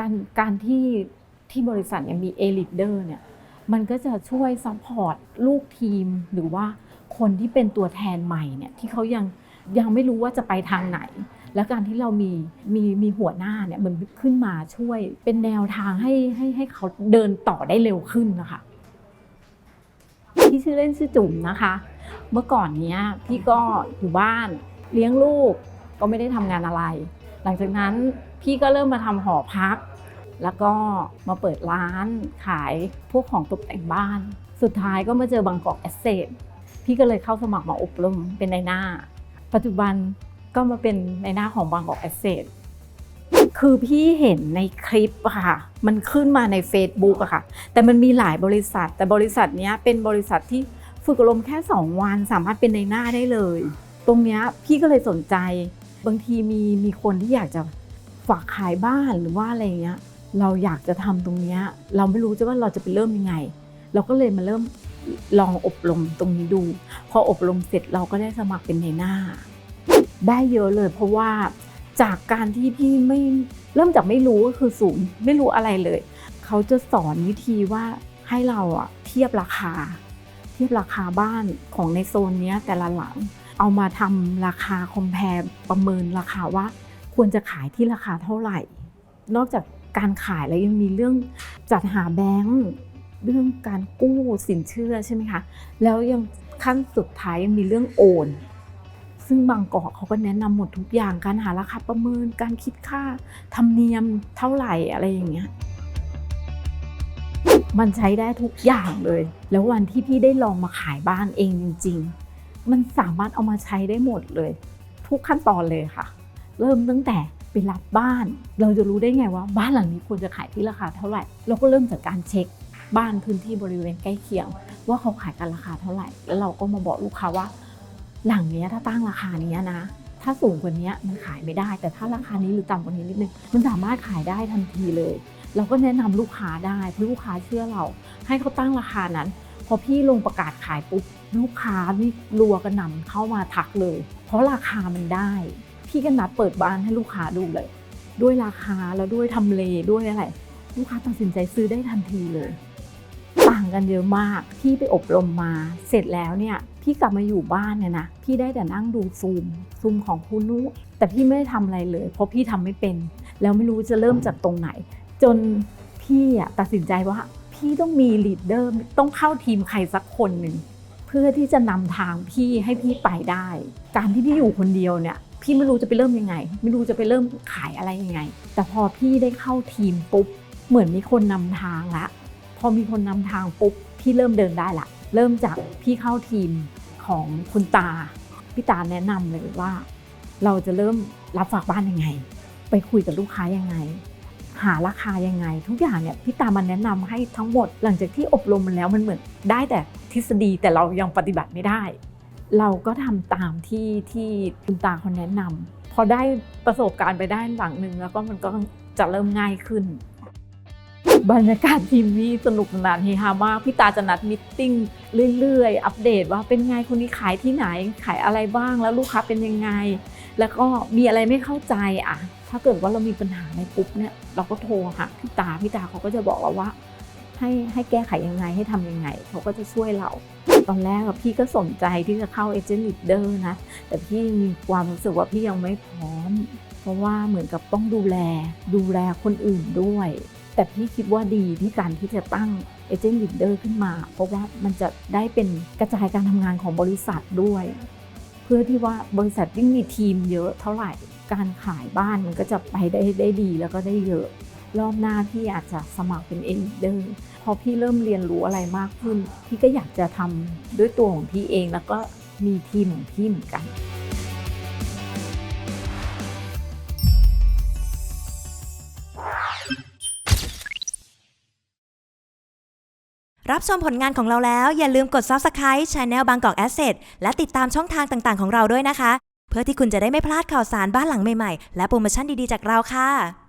การการที่ที่บริษัทเนี่ยมีเอลิเดอร์เนี่ยมันก็จะช่วยซัพพอร์ตลูกทีม หรือว่าคนที่เป็นตัวแทนใหม่เนี่ยที่เขายังยังไม่รู้ว่าจะไปทางไหน และการที่เรามีมีมีหัวหน้าเนี่ยมันขึ้นมาช่วยเป็นแนวทางให้ให้ให้เขาเดินต่อได้เร็วขึ้นนะคะพี่ชื่อเล่นชื่อจุ๋มนะคะ เมื่อก่อนเนี้ยพี่ก็อยู่บ้านเลี้ยงลูกก็ไม่ได้ทำงานอะไร หลังจากนั้นพี่ก็เริ่มมาทำหอพัก แล้วก็มาเปิดร้านขายพวกของตกแต่งบ้าน สุดท้ายก็มาเจอบางกอกแอสเซทพี่ก็เลยเข้าสมัครมาอบรมเป็นในหน้า ปัจจุบันก็มาเป็นในหน้าของบางกอกแอสเซทคือพี่เห็นในคลิปค่ะ มันขึ้นมาใน Facebook อะค่ะ แต่มันมีหลายบริษัท แต่บริษัทนี้เป็นบริษัทที่ฝึกอบรมแค่ 2 วันสามารถเป็นในหน้าได้เลย ตรงนี้พี่ก็เลยสนใจ บางทีมีมีคนที่อยากจะฝากขายบ้านหรือว่าอะไรเงี้ย เราอยากจะทำตรงนี้เราไม่รู้จะว่าเราจะไปเริ่มยังไง เราก็เลยมาเริ่มลองอบรมตรงนี้ดู พออบรมเสร็จเราก็ได้สมัครเป็นในหน้า ได้เยอะเลย เพราะว่าจากการที่พี่ไม่เริ่มจากไม่รู้ก็คือศูนย์ไม่รู้อะไรเลย เขาจะสอนวิธีว่าให้เราอะเทียบราคา เทียบราคาบ้านของในโซนนี้แต่ละหลัง เอามาทำราคาคอมเพลประเมินราคาว่า ควรจะขายที่ราคาเท่าไหร่ นอกจาก การขายแล้วยังมีเรื่องจัดหาแบงก์เรื่องการกู้สินเชื่อใช่ไหมคะแล้วยังขั้นสุดท้ายยังมีเรื่องโอน ซึ่งบางกอกเขาก็แนะนำหมดทุกอย่างการหาราคาประเมินการคิดค่าธรรมเนียมเท่าไหร่อะไรอย่างเงี้ยมันใช้ได้ทุกอย่างเลย แล้ววันที่พี่ได้ลองมาขายบ้านเองจริง ๆ มันสามารถเอามาใช้ได้หมดเลย ทุกขั้นตอนเลยค่ะ เริ่มตั้งแต่ ไปรับบ้าน เราจะรู้ได้ไงว่าบ้านหลังนี้ควรจะขายที่ราคาเท่าไหร่ เราก็เริ่มจากการเช็คบ้านพื้นที่บริเวณใกล้เคียง ว่าเขาขายกันราคาเท่าไหร่ แล้วเราก็มาบอกลูกค้าว่า หลังนี้ถ้าตั้งราคานี้นะ ถ้าสูงกว่านี้มันขายไม่ได้ แต่ถ้าราคานี้หรือต่ำกว่านี้นิดนึงมันสามารถขายได้ทันทีเลย เราก็แนะนำลูกค้าได้เพราะลูกค้าเชื่อเรา ให้เขาตั้งราคานั้น พอพี่ลงประกาศขายปุ๊บลูกค้านี่รัวกระหน่ำเข้ามาทักเลย เพราะราคามันได้ พี่ก็นัดเปิดบ้านให้ลูกค้าดูเลย ด้วยราคาแล้วด้วยทำเลด้วยอะไร ลูกค้าตัดสินใจซื้อได้ทันทีเลย ต่างกันเยอะมากพี่ไปอบรมมา เสร็จแล้วเนี่ยพี่กลับมาอยู่บ้านเนี่ยนะพี่ได้แต่นั่งดูซูมซูมของคุณนุแต่พี่ไม่ได้ทำอะไรเลย เพราะพี่ทำไม่เป็น แล้วไม่รู้จะเริ่มจากตรงไหน จนพี่อะตัดสินใจว่าพี่ต้องมีลีดเดอร์ต้องเข้าทีมใครสักคนหนึ่งเพื่อที่จะนำทางพี่ให้พี่ไปได้ การที่พี่อยู่คนเดียวเนี่ย พี่ไม่รู้จะไปเริ่มยังไง ไม่รู้จะไปเริ่มขายอะไรยังไง แต่พอพี่ได้เข้าทีมปุ๊บเหมือนมีคนนำทางละ พอมีคนนำทางปุ๊บพี่เริ่มเดินได้ละ เริ่มจากพี่เข้าทีมของคุณตาพี่ตาแนะนำเลยว่า เราจะเริ่มรับฝากบ้านยังไง ไปคุยกับลูกค้ายังไง หาราคายังไง ทุกอย่างเนี่ยพี่ตามันแนะนำให้ทั้งหมด หลังจากที่อบรมมันแล้วมันเหมือนได้แต่ทฤษฎีแต่เรายังปฏิบัติไม่ได้ เราก็ทำตามที่ที่คุณตาเขาแนะนำพอได้ประสบการณ์ไปได้หลังหนึ่งแล้วก็มันก็จะเริ่มง่ายขึ้น บรรยากาศทีมนี้สนุกสนานเฮฮามากพี่ตาจะนัดมิทติ้งเรื่อยๆ อัปเดตว่าเป็นไงคนนี้ขายที่ไหนขายอะไรบ้างแล้วลูกค้าเป็นยังไง แล้วก็มีอะไรไม่เข้าใจอะ ถ้าเกิดว่าเรามีปัญหาในปุ๊บเนี่ยเราก็โทรหาพี่ตาพี่ตาเขาก็จะบอกเราว่าให้ให้แก้ไขยังไงให้ทำยังไง เขาก็จะช่วยเรา ตอนแรกพี่ก็สนใจที่จะเข้าเอเจนต์ลีดเดอร์นะ แต่พี่มีความรู้สึกว่าพี่ยังไม่พร้อม เพราะว่าเหมือนกับต้องดูแล ดูแลคนอื่นด้วย แต่พี่คิดว่าดีที่การที่จะตั้งเอเจนต์ลีดเดอร์ขึ้นมา เพราะว่ามันจะได้เป็นกระจายการทำงานของบริษัทด้วย เพื่อที่ว่าบริษัทยิ่งมีทีมเยอะเท่าไหร่ การขายบ้านมันก็จะไปได้ได้ดีแล้วก็ได้เยอะ รอบหน้าพี่อาจจะสมัครเป็นเอเดอร์พอพี่เริ่มเรียนรู้อะไรมากขึ้น พี่ก็อยากจะทำด้วยตัวของพี่เองแล้วก็มีทีมของพี่เหมือนกันรับชมผลงานของเราแล้วอย่าลืมกด Subscribe Channel บางกอก Asset และติดตามช่องทางต่างๆ ของเราด้วยนะคะ เพื่อที่คุณจะได้ไม่พลาดข่าวสารบ้านหลังใหม่ๆ และโปรโมชั่นดีๆ จากเราค่ะ